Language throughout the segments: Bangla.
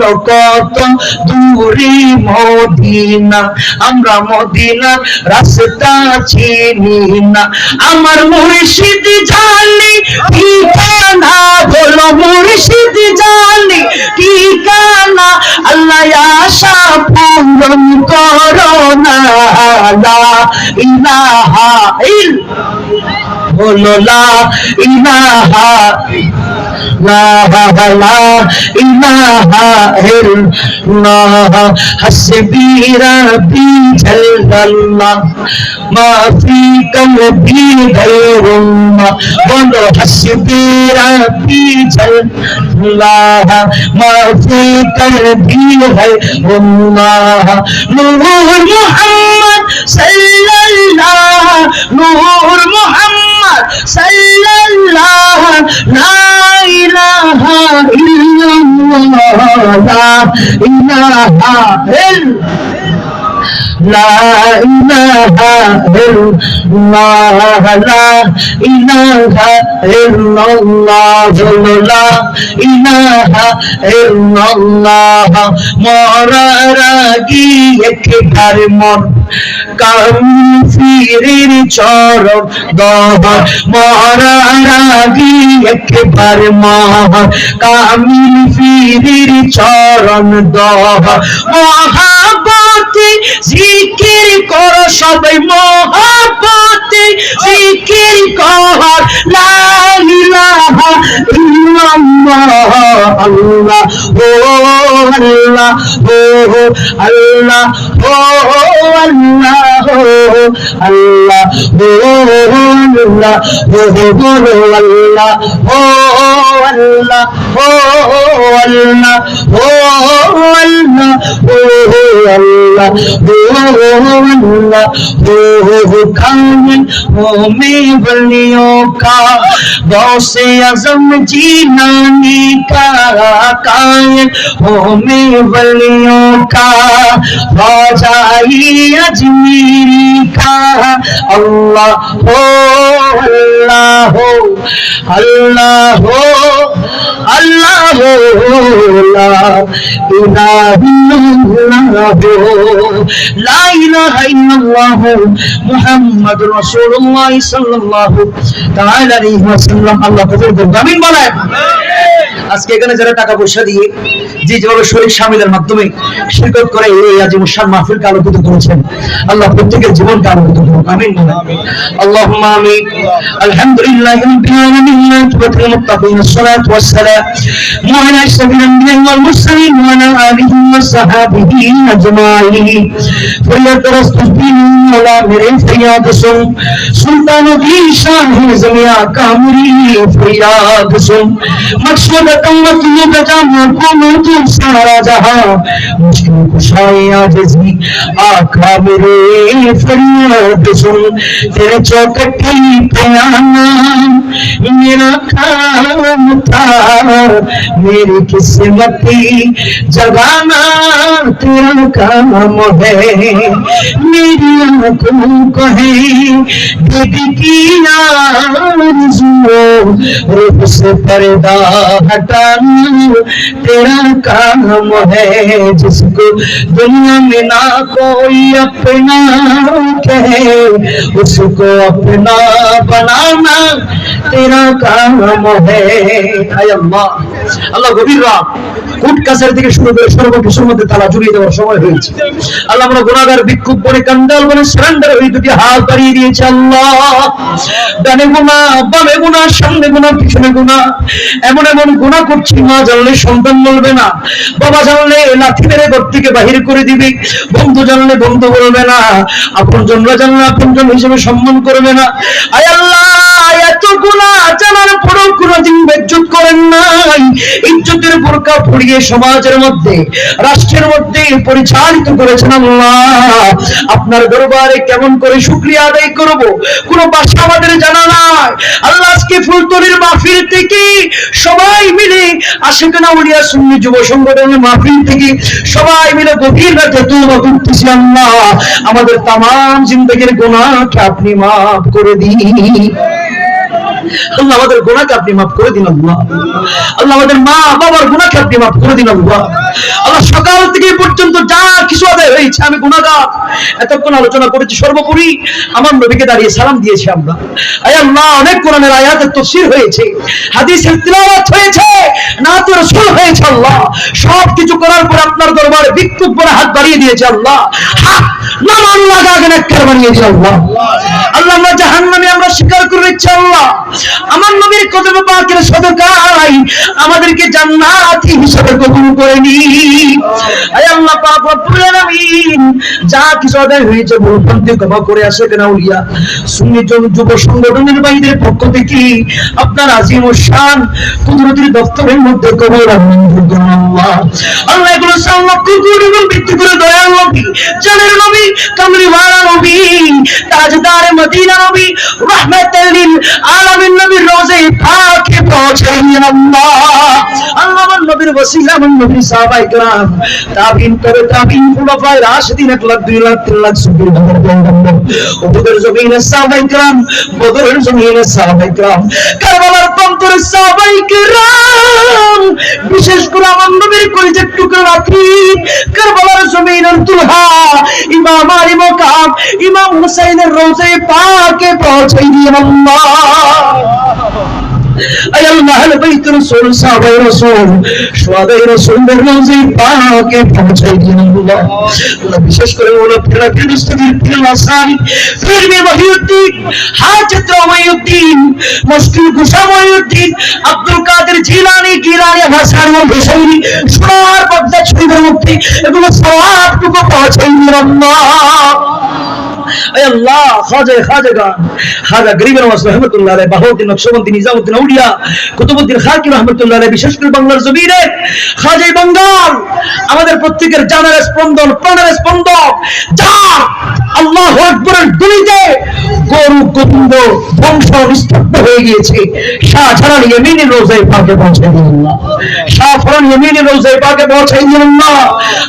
বলো কত দূরে মদিনা, আমরা মদিনা রাস্তা চিনি না। আমার মুর্শিদ জানি ঠিকানা বলো মুর্শিদ জানি ঠিকানা আল্লাহ আশা পূরণ করো না ইলাহা ইল, বলো লা ইলাহা لا لا إله إلا الله حسبي ربي جل الله ما في قلبي غير الله بولو حسبي ربي جل الله ما في قلبي غير الله نور محمد صلى الله نور محمد صلى الله لا إله إلا الله لا إله إلا لا إله إلا الله لا إله إلا الله لا إله إلا الله মরার আগে একবার মন কাফিরের চরণ দহ মরার আগে একবার মন কামিল ফিরির চরণ দহ মহাবতে জিকির কর সবাই মহাবতে জিকির কর। লা ইলাহা ইল্লাল্লাহ আল্লাহ, ও আল্লাহ ও আল্লাহ ও আল্লাহ ও আল্লাহ ও আল্লাহ ও বলো আল্লাহ ও আল্লাহ ও আল্লাহ ও আজকে এখানে যারা টাকা পয়সা দিয়ে যে যেভাবে শরীর স্বামীদের মাধ্যমে শিরকত করে, এই আজিম মাহফিলকে আলোকিত করেছেন আল্লাহ প্রত্যেকের জীবনকে আলোকিত করুন আমিন اللهم آمين الحمد لله رب العالمين والعاقبة للمتقين الصلاة والسلام على أشرف الأنبياء والمرسلين وعلى آله وصحبه أجمعين فریاد رست دین مولا میرے فریاد سن سلطان کی شان ہے زمیا کا مری فریاد سن مقصود قوت یہ بجا کو میں تو سارا جہاں مشکل کشائے عاجزی آقا میرے فریاد سن تیرے چوکٹی پہ آنا میرا کام تھا میری قسمتی جگانا تیرا کام ہے میری آنکھوں کو ہے کی آرزو روح سے پردہ ہٹانا تیرا کام ہے جس کو دنیا میں نہ کوئی اپنا کہے اس کو اپنا بنانا এমন এমন গুণা করছি, মা জানলে সন্তান বলবে না। বাবা জানলে লাঠি মেরে ঘর থেকে বাহির করে দিবে। বন্ধু জানলে বন্ধু বলবে না। আপন জনরা জানলে আপন জন হিসেবে সম্মান করবে না। আয় আল্লাহ আপনার দরবারে কেমন করে শুক্রিয়া আদায় করব? আমাদের জানা নাই। আল্লাহ ফুলতলির থেকে সবাই মিলে যুব সংগঠনের থেকে সবাই মিলে গভীর রাতে আমাদের তাম জিন্দগির আপনি মাফ করে দিন। আল্লাহ আমাদের গুণাকে আপনি মাফ করে দিন আল্লাহ। আল্লাহ আমাদের মা বাবার গুণাকে আপনি মাফ করে দিন আল্লাহ। আল্লাহ সকাল থেকে পর্যন্ত যা কিছু হয়েছে আমি গুণাগার এতক্ষণ আলোচনা করেছি, সর্বোপরি আমার নবীকে দাঁড়িয়ে সালাম দিয়েছি আমরা। অনেক কোরআনের আয়াতের তফসির হয়েছে, হাদিসের তিলাওয়াত হয়েছে না তো রসুল হয়েছে আল্লাহ। সব কিছু করার পর আপনার দরবারে বিক্ষুব্ধ হাত বাড়িয়ে দিয়েছে আল্লাহ। হাত আল্লাহ। আমাদেরকে জান্নাতি কবুল যা কিছু আদায় হয়েছে ক্ষমা করে আসে উলিয়া। যুব সংগঠনের বাইরের পক্ষ থেকে আপনার আজিম ও শান কুদরতির দপ্তরের মধ্যে মঞ্জুর আল্লাহ। আল্লাহ এগুলো কোটি গুণ বৃদ্ধি করে দয়াল নবী, জানের নবী কামলিওয়ালা নবী তাজদার মদিনা নবী রহমাতাল লিল আলামিন নবীর রোজে পাকে পৌঁছাইয়েন আল্লাহ আল্লাহ আমার নবীর ওসিলা আমার নবীর সাহাবায়ে کرام তাবিন করে তাবিন খুলাফায়ে রাশিদিন এক লাখ দুই লাখ তিন লাখ সুবির হাজার পয়গম্বর উহুদের জমিনে সাহাবায়ে کرام বদরের জমিনে সাহাবায়ে کرام কারবালার প্রান্তরে সাহাবায়ে کرام বিশেষ করে আমার নবীর কলিজার টুকরা রাত্রি কারবালার জমিনের দুলহা ইমাম আলী মোকাম ইমাম হুসাইনের রোজে পাকে পৌঁছাই দিয়ে আল্লাহ আয় আল্লাহ আহলে বাইত রাসূল সাহাবায়ে রাসূল সুহাদায়ে রাসূলদের রওজে পাকে পৌঁছাই দিন আল্লাহ আল্লাহ বিশেষ করে ওলা প্রিয় ফিরিস্তাদের প্রিয় আসান ফিরবে মহিউদ্দিন হাজত রমায়ুদ্দিন মুশকিল গুসা মহিউদ্দিন আব্দুল কাদের জিলানি গিলানি হাসান ও হুসাইনি সোনার পর্দা পৌঁছাই আল্লাহ আমাদের প্রত্যেকের জানার স্পন্দন, প্রাণের স্পন্দন, যার আল্লাহ আকবরের গরু, গোবিন্দ, বংশ নিস্তব্ধ হয়ে গিয়েছে, শাহজালাল ইয়েমেনি রোজায় পাকে পৌঁছাই দিন ইয়েমেনি পাকে পৌঁছাই দিন আল্লাহ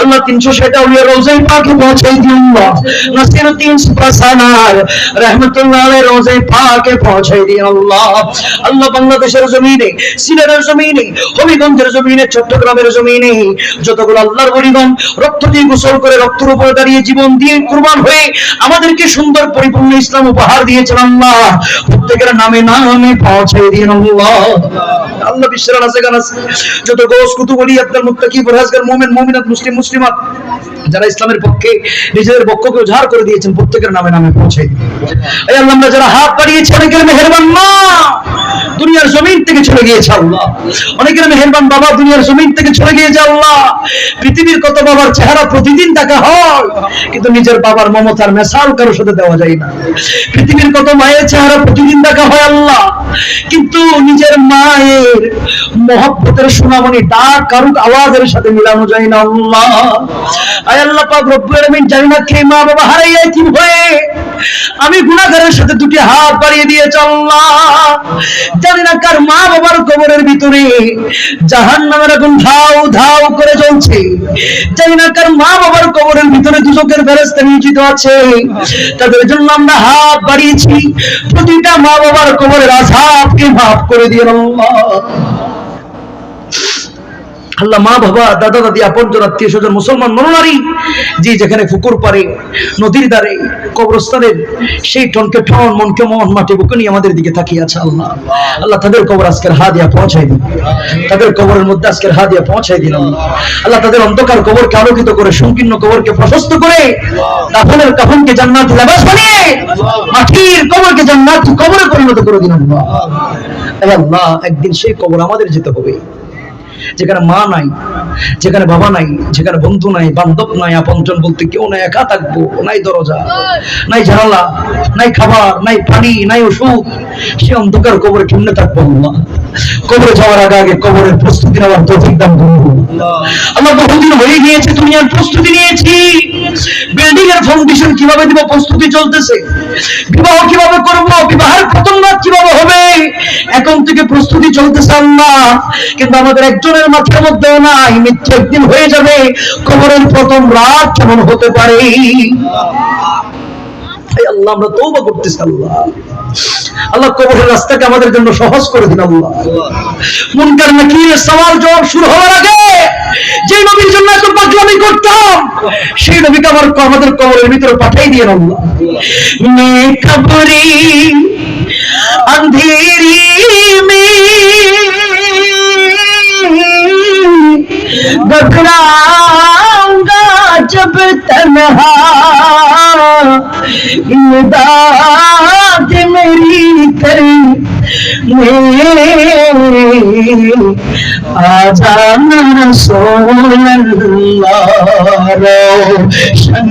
আল্লাহ তিনশো ষাটা উলিয়া রোজায় পাকে পৌঁছাই সুপাসানার রহমতুল্লাহ আলাইহি পাকে পৌঁছাই দিন আল্লাহ। আল্লাহ বাংলাদেশের জমিনে জমিনে, হবিগঞ্জের জমিনে, চট্টগ্রামের জমিনে যতগুলো আল্লাহর বলিগণ রক্ত দিয়ে গোসল করে রক্তের উপরে দাঁড়িয়ে জীবন দিয়ে কুরবান হয়ে আমাদেরকে সুন্দর পরিপূর্ণ ইসলাম উপহার দিয়েছেন আল্লাহ। প্রত্যেকের নামে নামে পৌঁছাই দিন আল্লাহ। আল্লাহ বিশ্বের আছে যত গোস কুতুবলি আপনার মুত্তাকি পরহেজগার মুমিন, মুমিনাত, মুসলিম, মুসলিমাত যারা ইসলামের পক্ষে নিজেদের পক্ষকে উজাড় করে দিয়েছেন, প্রত্যেকের নামে নামে দিন এই আল্লাহ, আমরা যারা হাত বাড়িয়েছি, অনেকের মেহেরবান মা দুনিয়ার জমিন থেকে চলে গিয়েছে আল্লাহ। অনেকের মেহেরবান বাবা দুনিয়ার জমিন থেকে চলে গিয়েছে আল্লাহ। পৃথিবীর কত বাবার চেহারা প্রতিদিন দেখা হয়, কিন্তু নিজের বাবার মমতার মেশাল কারোর সাথে দেওয়া যায় না। পৃথিবীর কত মায়ের চেহারা প্রতিদিন দেখা হয় আল্লাহ, কিন্তু নিজের মায়ের মহব্বতের সুনামনি ডাক কারুক আওয়াজের সাথে মিলানো যায় না আয় আল্লাহ পাক রব্বুল জানি না কে মা বাবা হারাইয়া কি আমি সাথে দুটি হাত বাড়িয়ে আল্লাহ। জানি না কার মা বাবার কবরের ভিতরে আগুন ধাও ধাও করে জ্বলছে। জানি না কার মা বাবার কবরের ভিতরে দুচকের ফেরেস্তা নিয়োজিত আছে। তাদের জন্য আমরা হাত বাড়িয়েছি। প্রতিটা মা বাবার কবরের আজাবকে মাফ করে দিয়ে আল্লাহ। আল্লাহ মা বাবা, দাদা দাদি, আপনজন, আত্মীয় স্বজন, মুসলমান মনোনারী যে যেখানে পুকুর পারে, নদীর ধারে কবরস্থানের সেই টনকে ঠন, মনকে মন মাটি বুকে নিয়ে আমাদের দিকে তাকিয়ে আছে আল্লাহ। আল্লাহ তাদের কবর আজকের হা দিয়া পৌঁছাই দিন। তাদের কবরের মধ্যে আজকের হা দিয়া পৌঁছাই দিন আল্লাহ তাদের অন্ধকার কবরকে আলোকিত করে, সংকীর্ণ কবরকে প্রশস্ত করে, কাফনের কাফনকে জান্নাত লেবাস বানিয়ে, মাটির কবরকে জান্নাত কবরে পরিণত করে দিন আল্লাহ। আল্লাহ, একদিন সেই কবর আমাদের যেতে হবে। যেখানে মা নাই, যেখানে বাবা নাই, যেখানে বন্ধু নাই, বান্ধব নাই, আপনজন বলতে কেউ নাই, একা থাকব, নাই দরজা, নাই জানালা, নাই খাবার, নাই পানি, নাই ওষুধ, সে অন্ধকার কবরে কেমনে থাকব আল্লাহ? কবরে যাওয়ার আগে আগে কবরের প্রস্তুতি নেওয়ার তৌফিক দান করুন। আমরা বহুদিন হয়ে গিয়েছে দুনিয়ার প্রস্তুতি নিয়েছি। বিল্ডিং এর ফাউন্ডেশন কীভাবে দিব, প্রস্তুতি চলতেছে। বিবাহ কীভাবে করব এখন থেকে প্রস্তুতি চলতেছে আল্লাহ কিন্তু আমাদের একজনের মাথার মধ্যেও নাই মৃত্যু একদিন হয়ে যাবে, কবরের প্রথম রাত কেমন হতে পারে? আল্লাহ, আমরা তৌবা করতেছি, আল্লাহ। আল্লাহ, কবরের রাস্তাকে আমাদের জন্য সহজ করে দিন, আল্লাহ। সওয়াল জবাব শুরু হওয়ার আগে যে নবীর জন্য এত পাগলামি করতাম, সেই নবীকে আমার আমাদের কবরের ভিতরে পাঠাই দিয়ে আল্লাহ। মে কবরি اندھیری میں گھبراؤں جب تنہا امداد میری کری آجانا سولن اللہ روشن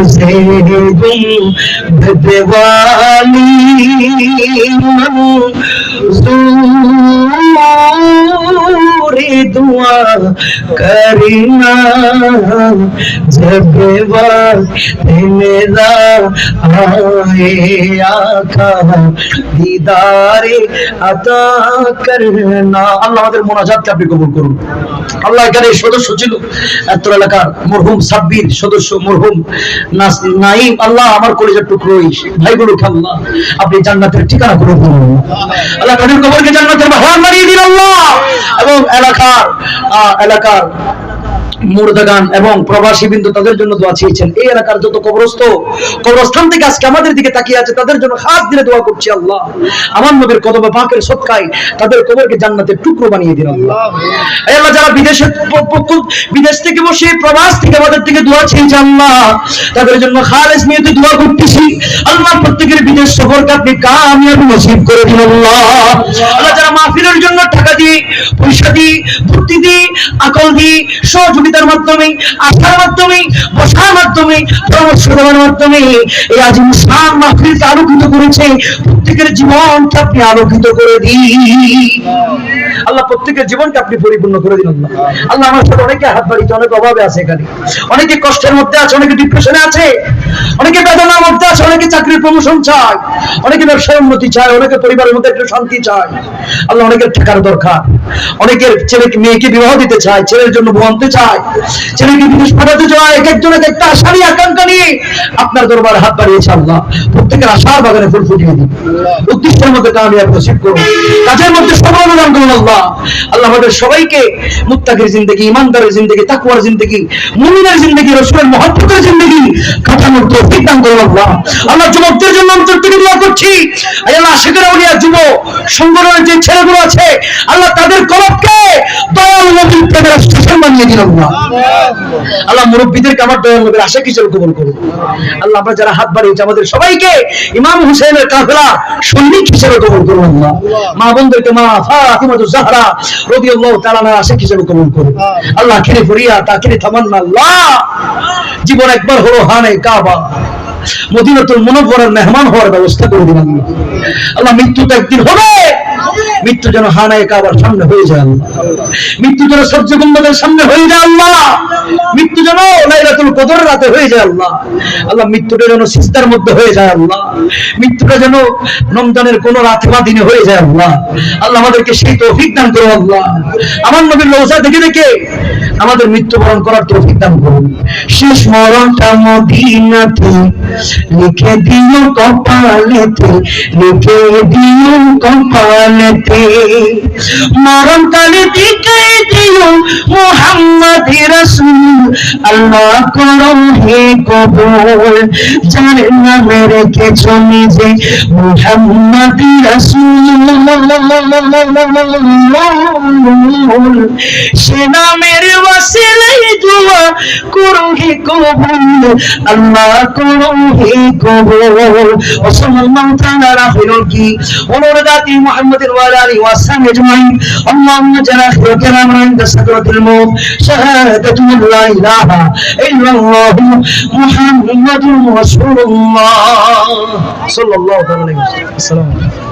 से गुम बदवाली मंजूर दुआ करना जब वक्त निदा आए आका দিদারে আতা করনা আল্লাহ আমাদের মোনাজাতকে আপনি কবুল করুন আল্লাহ এখানে এই সদস্য ছিল এত এলাকার মরহুম সাব্বির সদস্য মরহুম নাস- নাইম আল্লাহ আমার কলেজের টুকরো এই ভাইগুলোকে আল্লাহ আপনি জান্নাতের ঠিকানা করে দিন আল্লাহ তাদের কবরকে জান্নাতের বাহার মারিয়ে দিন আল্লাহ এবং এলাকার আহ, এলাকার মুর্দাগান এবং প্রবাসী বিন্দু তাদের জন্য দোয়া চেয়েছেন। এই এলাকার যত কবরস্থ, কবরস্থান থেকে আজকে আমাদের দিকে তাকিয়ে আছে, তাদের জন্য হাত দিলে দোয়া করছি আল্লাহ। আমার নবীর কদমে পাকের সৎকায় তাদের কবরকে জান্নাতের টুকরো বানিয়ে দিন আল্লাহ। আল্লাহ, যারা বিদেশে বিদেশ থেকে বসে, প্রবাস থেকে আমাদের থেকে দোয়া চেয়েছে আল্লাহ, তাদের জন্য খালেজ নিয়ে দোয়া করতেছি। আল্লাহ, প্রত্যেকের বিদেশ সফরকে আপনি কামিয়াবি নসিব করে দিন আল্লাহ। আল্লাহ, যারা মাহফিলের জন্য টাকা দিয়ে পয়সা দিয়ে ভর্তি দিয়ে আকল দিয়ে সহযোগিতার মাধ্যমে আসার মাধ্যমে, বসার মাধ্যমে পরামর্শ দেওয়ার মাধ্যমে এই আজ মুসলাম মাহফিলকে আলোকিত করেছে। প্রত্যেকের জীবনকে আপনি আলোকিত করে দিন। আল্লাহ, প্রত্যেকের জীবনকে আপনি পরিপূর্ণ করে দিন আল্লাহ। আল্লাহ, আমার সাথে অনেকে হাত বাড়িতে, অনেক অভাবে আছে এখানে। অনেকে কষ্টের মধ্যে আছে, অনেকে ডিপ্রেশনে আছে। অনেকে বেদনার মধ্যে আছে, অনেকে চাকরির প্রমোশন চায়। অনেকে ব্যবসায় উন্নতি চায়, অনেকে পরিবারের মধ্যে একটু শান্তি চায়। আল্লাহ, অনেকের ঠেকার দরকার। অনেকের ছেলেকে, মেয়েকে বিবাহ দিতে চায়, ছেলের জন্য বউ আনতে পাঠাতে চায় এক একটা আকাঙ্ক্ষা নিয়ে আপনার দরবারে হাত বাড়িয়েছে আল্লাহ। প্রত্যেকের আশার বাগানে ফুল ফুটিয়ে দিন। উদ্দেশ্যের মধ্যে কামিয়াব নসিব করুন। কাজের মধ্যে অনুদান করুন আল্লাহ। আল্লাহ আমাদের সবাইকে মুত্তাকির জিন্দগি, ইমানদারের জিন্দগি, তাকওয়ার জিন্দগি, মুমিনের জিন্দগি, রসুলের জিন্দগি করুন আল্লাহ। আল্লাহ যুবকদের জন্য অন্তর থেকে দোয়া করছি। আল্লাহ যুব সংগঠনের যে ছেলেগুলো আছে, আল্লাহ তাদের কলবকে দয়াল নবীর প্রেমের স্টেশন বানিয়ে দিন আল্লাহ। আল্লাহ মুরব্বীদেরকে আমার দয়াল নবীর আশা কিসের কবুল করুন আল্লাহ আমরা যারা হাত বাড়িয়েছি, আমাদের সবাইকে ইমাম হুসেনের কাফেলা সৈনিক হিসেবে কবুল করুন আল্লাহ মা বোনদেরকে মা ফাতিমাতু জাহরা রাদিয়াল্লাহু তাআলা আশা কিসেবে কবুল করুন আল্লাহ খেরে ফরিয়া তাকিরে তামান্না আল্লাহ জীবন একবার হলো হানে কাবা। মদিনাতুল মুনাওয়ারার মেহমান হওয়ার ব্যবস্থা করে দিন আল্লাহ মৃত্যু তো একদিন হবে। মৃত্যু যেন হানায় কাবার সামনে হয়ে যায় মৃত্যু যেন সহ্য গুম্বদের সামনে হয়ে যায় আল্লাহ। মৃত্যু যেন লাইলাতুল কদরের রাতে হয়ে যায় আল্লাহ। আল্লাহ, মৃত্যুটা যেন সিস্তার মধ্যে হয়ে যায় আল্লাহ। মৃত্যুটা যেন রমজানের কোন রাতে বা দিনে হয়ে যায় আল্লাহ। আল্লাহ, আমাদেরকে সেই তৌফিক দান করো আল্লাহ। আমার নবীর রোজা দেখে দেখে আমাদের মৃত্যুবরণ করার তৌফিক দান করুন শেষ মরণটা মদিনাতে লিখে দিও কপালেতে, লিখে দিও কপালেতে। মরণ কালে দিকে দিও মোহাম্মদ রসুল। আল্লাহ করো হে কবুল, যার নামে রেখেছ নিজে মোহাম্মদ রসুল। সে নামের ওয়াসিলাই দোয়া করো হে কবুল, আল্লাহ করো হে কবুল। কি? ওয়ালা اله وصحبه اجمعين اللهم اجعل اخر كلامنا عند سكرة الموت شهادة ان لا اله الا الله محمد رسول الله صلى الله عليه وسلم السلام عليكم